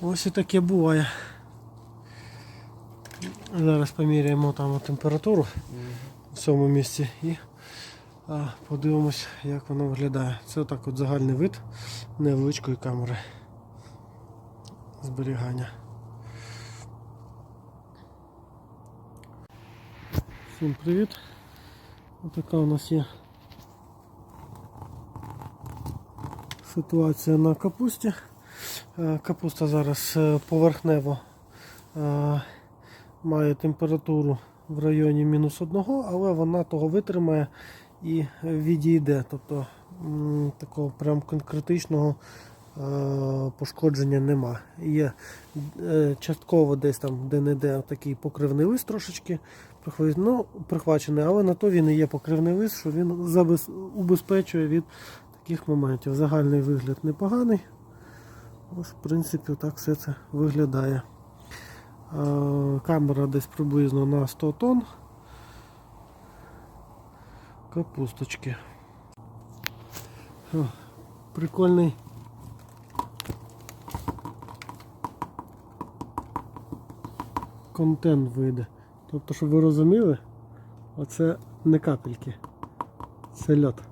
Ось і таке буває. Зараз поміряємо там температуру в цьому місці і подивимось, як воно виглядає. Це отак от загальний вид невеличкої камери зберігання. Всім привіт! Отака у нас є ситуація на капусті. Е, Капуста зараз е, поверхнево е, має температуру в районі мінус одного, але вона того витримає і відійде. Тобто такого прям конкретичного пошкодження нема. Є частково десь там де-не-де такий покривний лист трошечки ну, прихвачений, але на то він і є покривний лист, що він убезпечує від таких моментів. Загальний вигляд непоганий. Ось, в принципі, так все це виглядає. Е, Камера десь приблизно на 100 тонн. Капусточки. Прикольний. Контент вийде. Тобто, щоб ви розуміли, оце не капельки. Це льот.